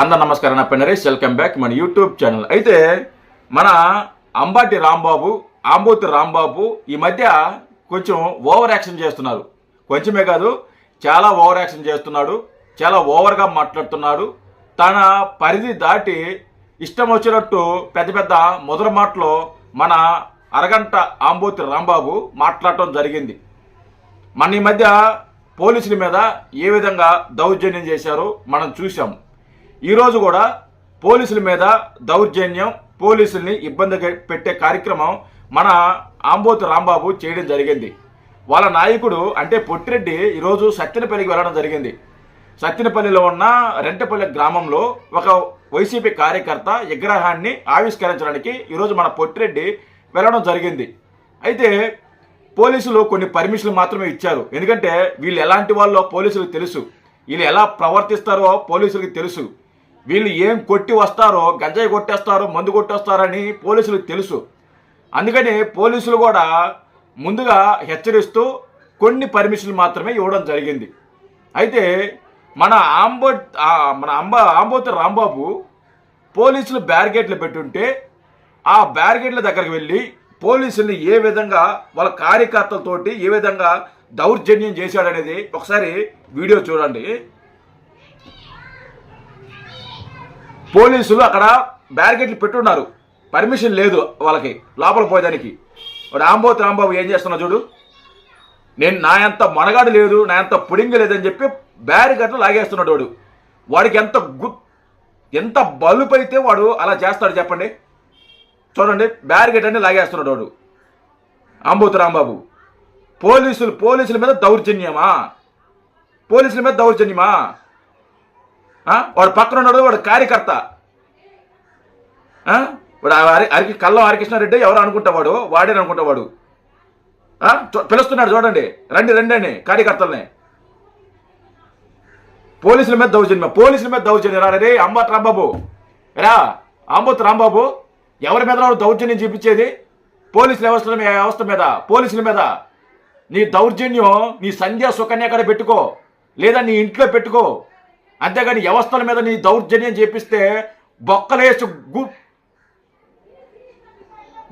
అందరు నమస్కారం. నా పేరు నరేష్. వెల్కమ్ బ్యాక్ మన యూట్యూబ్ ఛానల్. అయితే మన అంబాటి రాంబాబు ఆంబోతి రాంబాబు ఈ మధ్య కొంచెం ఓవర్ యాక్షన్ చేస్తున్నారు. కొంచెమే కాదు చాలా ఓవర్ యాక్షన్ చేస్తున్నాడు. చాలా ఓవర్గా మాట్లాడుతున్నాడు. తన పరిధి దాటి ఇష్టం వచ్చినట్టు పెద్ద పెద్ద ముదర మాటలు మన అరగంట ఆంబోతి రాంబాబు మాట్లాడటం జరిగింది. మన ఈ మధ్య పోలీసుల మీద ఏ విధంగా దౌర్జన్యం చేశారో మనం చూసాం ఈరోజు కూడా పోలీసుల మీద దౌర్జన్యం పోలీసుల్ని ఇబ్బంది పెట్టే కార్యక్రమం మన ఆంబోతు రాంబాబు చేయడం జరిగింది. వాళ్ళ నాయకుడు అంటే పొట్టిరెడ్డి ఈరోజు సత్యనపల్లికి వెళ్ళడం జరిగింది. సత్యనపల్లిలో ఉన్న రెంటపల్లి గ్రామంలో ఒక వైసీపీ కార్యకర్త విగ్రహాన్ని ఆవిష్కరించడానికి ఈరోజు మన పొట్టిరెడ్డి వెళ్ళడం జరిగింది. అయితే పోలీసులు కొన్ని పర్మిషన్లు మాత్రమే ఇచ్చారు. ఎందుకంటే వీళ్ళు ఎలాంటి వాళ్ళో పోలీసులకు తెలుసు. వీళ్ళు ఎలా ప్రవర్తిస్తారో పోలీసులకు తెలుసు. వీళ్ళు ఏం కొట్టి వస్తారో గంజాయి కొట్టేస్తారో మందు కొట్టేస్తారని పోలీసులకు తెలుసు. అందుకని పోలీసులు కూడా ముందుగా హెచ్చరిస్తూ కొన్ని పర్మిషన్లు మాత్రమే ఇవ్వడం జరిగింది. అయితే మన ఆంబో మన అంబ ఆంబోతి రాంబాబు పోలీసులు బ్యారికేడ్లు పెట్టుంటే ఆ బ్యారికేడ్ల దగ్గరికి వెళ్ళి పోలీసుల్ని ఏ విధంగా వాళ్ళ కార్యకర్తలతోటి ఏ విధంగా దౌర్జన్యం చేశాడనేది ఒకసారి వీడియో చూడండి. పోలీసులు అక్కడ బ్యారికేట్లు పెట్టున్నారు. పర్మిషన్ లేదు వాళ్ళకి లోపల పోయేదానికి. వాడు ఆంబోతు రాంబాబు ఏం చేస్తున్నా చూడు. నేను నా ఎంత మనగాడు లేదు నా ఎంత పుడింగ లేదని చెప్పి బ్యారికేట్లు లాగేస్తున్నాడు వాడు. వాడికి ఎంత గు ఎంత బలుపైతే వాడు అలా చేస్తాడు చెప్పండి. చూడండి బ్యారికేట్ అన్ని లాగేస్తున్నాడు వాడు. అంబోతు రాంబాబు పోలీసులు పోలీసుల మీద దౌర్జన్యమా? పోలీసుల మీద దౌర్జన్యమా? వాడు పక్కన ఉన్నాడు వాడు కార్యకర్త. వాడు హరి కల్లం హరికృష్ణారెడ్డి ఎవరు అనుకుంటావాడు వాడే? అనుకుంటావాడు చూ- పిలుస్తున్నాడు చూడండి. రండి రండి అని కార్యకర్తల్ని. పోలీసుల మీద దౌర్జన్యం పోలీసుల మీద దౌర్జన్యం. రే అంబత్ రాంబాబు. రా అంబత్ రాంబాబు. ఎవరి మీద దౌర్జన్యం చూపించేది? పోలీసుల వ్యవస్థ వ్యవస్థ మీద పోలీసుల మీద. నీ దౌర్జన్యం నీ సంధ్యా సుకన్య అక్కడ పెట్టుకో. లేదా నీ ఇంట్లో పెట్టుకో. అంతేగాని వ్యవస్థల మీద నీ దౌర్జన్యం చేపిస్తే బొక్కలేసి గు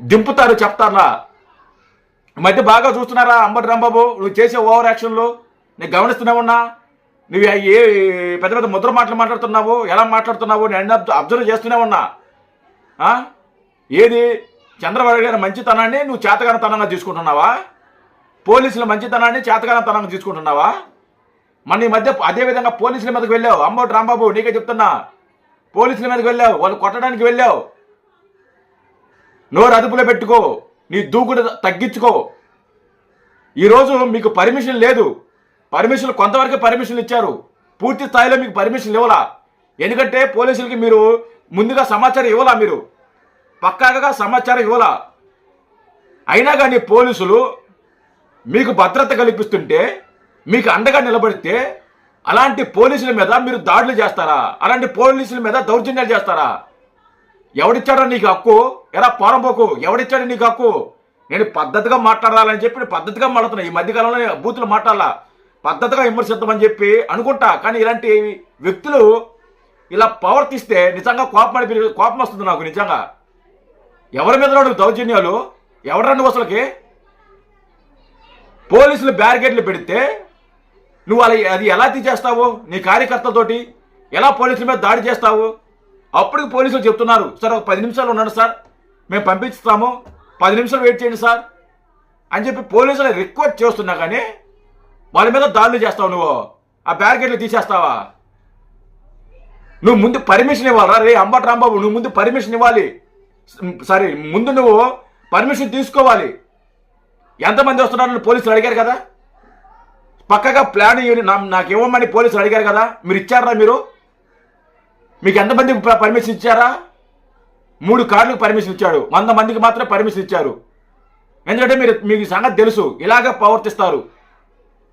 దింపుతారు చెప్తారా? మధ్య బాగా చూస్తున్నారా అంబటి రాంబాబు? నువ్వు చేసే ఓవర్ యాక్షన్లు? నేను గమనిస్తూనే ఉన్నా. నువ్వు ఏ పెద్ద పెద్ద ముద్ర మాటలు మాట్లాడుతున్నావు? ఎలా మాట్లాడుతున్నావు? నేను అబ్జర్వ్ చేస్తూనే ఉన్నా. ఏది? చంద్రబాబు గారి మంచితనాన్ని నువ్వు చేతగానతనంగా తీసుకుంటున్నావా? పోలీసుల మంచితనాన్ని చేతగానతనంగా తీసుకుంటున్నావా? మన ఈ మధ్య అదే విధంగా పోలీసుల మీదకి వెళ్ళావు. అంబోటి రాంబాబు నీకే చెప్తున్నా. పోలీసుల మీదకి వెళ్ళావు. వాళ్ళు కొట్టడానికి వెళ్ళావు. నోరు అదుపులో పెట్టుకో. నీ దూకుడు తగ్గించుకో. ఈరోజు మీకు పర్మిషన్ లేదు. పర్మిషన్ కొంతవరకు పర్మిషన్ ఇచ్చారు. పూర్తి స్థాయిలో మీకు పర్మిషన్ ఇవ్వలా? ఎందుకంటే పోలీసులకి మీరు ముందుగా సమాచారం ఇవ్వలా మీరు? పక్కాగా సమాచారం ఇవ్వలా? అయినా కానీ పోలీసులు మీకు భద్రత కల్పిస్తుంటే మీకు అండగా నిలబడితే అలాంటి పోలీసుల మీద మీరు దాడులు చేస్తారా? అలాంటి పోలీసుల మీద దౌర్జన్యాలు చేస్తారా? ఎవడిచ్చాడో నీకు హక్కు? ఎరా పోరంపోకు ఎవడిచ్చాడు నీకు హక్కు? నేను పద్ధతిగా మాట్లాడాలని చెప్పి పద్ధతిగా మాట్లాడుతున్నా. ఈ మధ్యకాలంలో బూతులు మాట్లాడాలా. పద్ధతిగా విమర్శిద్దామని చెప్పి అనుకుంటా. కానీ ఇలాంటి వ్యక్తులు ఇలా ప్రవర్తిస్తే నిజంగా కోపం అనిపి కోపం వస్తుంది నాకు నిజంగా. ఎవరి మీద రెండు దౌర్జన్యాలు? ఎవరండి అసలుకి? పోలీసులు బ్యారికేడ్లు పెడితే నువ్వు అలా అది ఎలా తీసేస్తావు? నీ కార్యకర్తలతోటి ఎలా పోలీసుల మీద దాడి చేస్తావు? అప్పుడు పోలీసులు చెప్తున్నారు సార్ ఒక పది నిమిషాలు ఉండండి సార్. మేము పంపిస్తాము పది నిమిషాలు వెయిట్ చేయండి సార్. అని చెప్పి పోలీసులు రిక్వెస్ట్ చేస్తున్నా కానీ వాళ్ళ మీద దాడులు చేస్తావు నువ్వు. ఆ బ్యారికేడ్లు తీసేస్తావా? నువ్వు ముందు పర్మిషన్ ఇవ్వాలరా. రే అంబట్ రాంబాబు నువ్వు ముందు పర్మిషన్ ఇవ్వాలి. సారీ ముందు నువ్వు పర్మిషన్ తీసుకోవాలి. ఎంతమంది వస్తున్నారని పోలీసులు అడిగారు కదా? పక్కగా ప్లాన్ ఇవ్వని నా- నాకు ఇవ్వమని పోలీసులు అడిగారు కదా. మీరు ఇచ్చారా మీరు? మీకు ఎంతమందికి పర్మిషన్ ఇచ్చారా? మూడు కార్లకు పర్మిషన్ ఇచ్చాడు. వంద మందికి మాత్రమే పర్మిషన్ ఇచ్చారు. ఎందుకంటే మీరు మీకు సంగతి తెలుసు. ఇలాగ ప్రవర్తిస్తారు.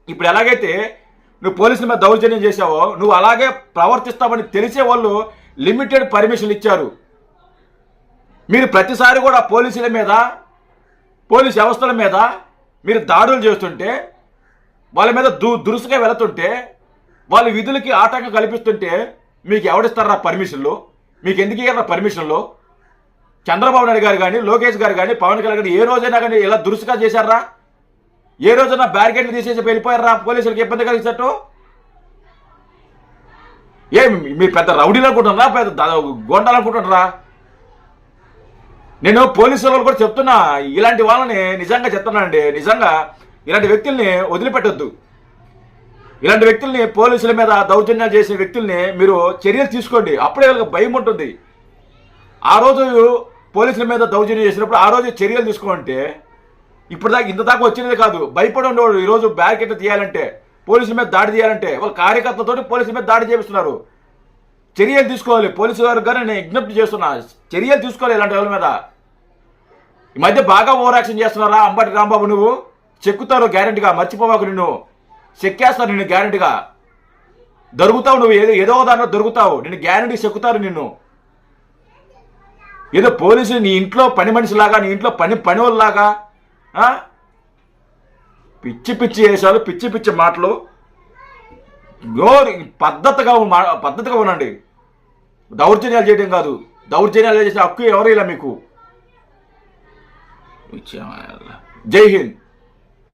ఇప్పుడు ఎలాగైతే నువ్వు పోలీసుల మీద దౌర్జన్యం చేసావో నువ్వు అలాగే ప్రవర్తిస్తావని తెలిసే వాళ్ళు లిమిటెడ్ పర్మిషన్లు ఇచ్చారు. మీరు ప్రతిసారి కూడా పోలీసుల మీద పోలీస్ వ్యవస్థల మీద మీరు దాడులు చేస్తుంటే వాళ్ళ మీద దు దురుసుగా వెళుతుంటే వాళ్ళ విధులకి ఆటంకం కల్పిస్తుంటే మీకు ఎవడిస్తారా పర్మిషన్లు? మీకు ఎందుకు ఇవ్వరా పర్మిషన్లు? చంద్రబాబు నాయుడు గారు కానీ లోకేష్ గారు కానీ పవన్ కళ్యాణ్ గారు ఏ రోజైనా కానీ ఇలా దురుసుగా చేశారా? ఏ రోజైనా బ్యారికేడ్లు తీసేసి వెళ్ళిపోయారా? పోలీసులకు ఇబ్బంది కలిగినట్టు? ఏ మీరు పెద్ద రౌడీలు అనుకుంటున్నారా? పెద్ద గొండాలు అనుకుంటున్నారా? నేను పోలీసు వాళ్ళు కూడా చెప్తున్నా ఇలాంటి వాళ్ళని నిజంగా చెప్తున్నానండి. నిజంగా ఇలాంటి వ్యక్తుల్ని వదిలిపెట్టొద్దు. ఇలాంటి వ్యక్తుల్ని పోలీసుల మీద దౌర్జన్యాలు చేసిన వ్యక్తుల్ని మీరు చర్యలు తీసుకోండి. అప్పుడే వాళ్ళకి భయం ఉంటుంది. ఆ రోజు పోలీసుల మీద దౌర్జన్యం చేసినప్పుడు ఆ రోజు చర్యలు తీసుకోమంటే ఇప్పుడు దాకా ఇంత దాకా వచ్చినది కాదు. భయపడి ఉండేవాడు ఈరోజు బ్యారికేడ్ తీయాలంటే పోలీసుల మీద దాడి చేయాలంటే వాళ్ళ కార్యకర్తలతో పోలీసుల మీద దాడి చేపిస్తున్నారు. చర్యలు తీసుకోవాలి. పోలీసు గారు కానీ నేను విజ్ఞప్తి చేస్తున్నా. చర్యలు తీసుకోవాలి ఇలాంటి వాళ్ళ మీద. ఈ మధ్య బాగా ఓవర్ యాక్షన్ చేస్తున్నారా అంబటి రాంబాబు నువ్వు? చెక్కుతారు గ్యారెంటీగా మర్చిపోవాకు నిన్ను. చెక్కేస్తారు నిన్ను గ్యారెంటీగా. దొరుకుతావు నువ్వు ఏదో ఏదో దాంట్లో దొరుకుతావు. నిన్ను గ్యారెంటీ చెక్కుతారు నిన్ను. ఏదో పోలీసులు నీ ఇంట్లో పని మనిషిలాగా నీ ఇంట్లో పని పని వాళ్ళలాగా పిచ్చి పిచ్చి వేషాలు పిచ్చి పిచ్చి మాటలు. పద్ధతిగా మా- పద్ధతిగా ఉండండి. దౌర్జన్యాలు చేయడం కాదు. దౌర్జన్యాలు చేసే హక్కు ఎవరు ఇలా మీకు? జై హింద్.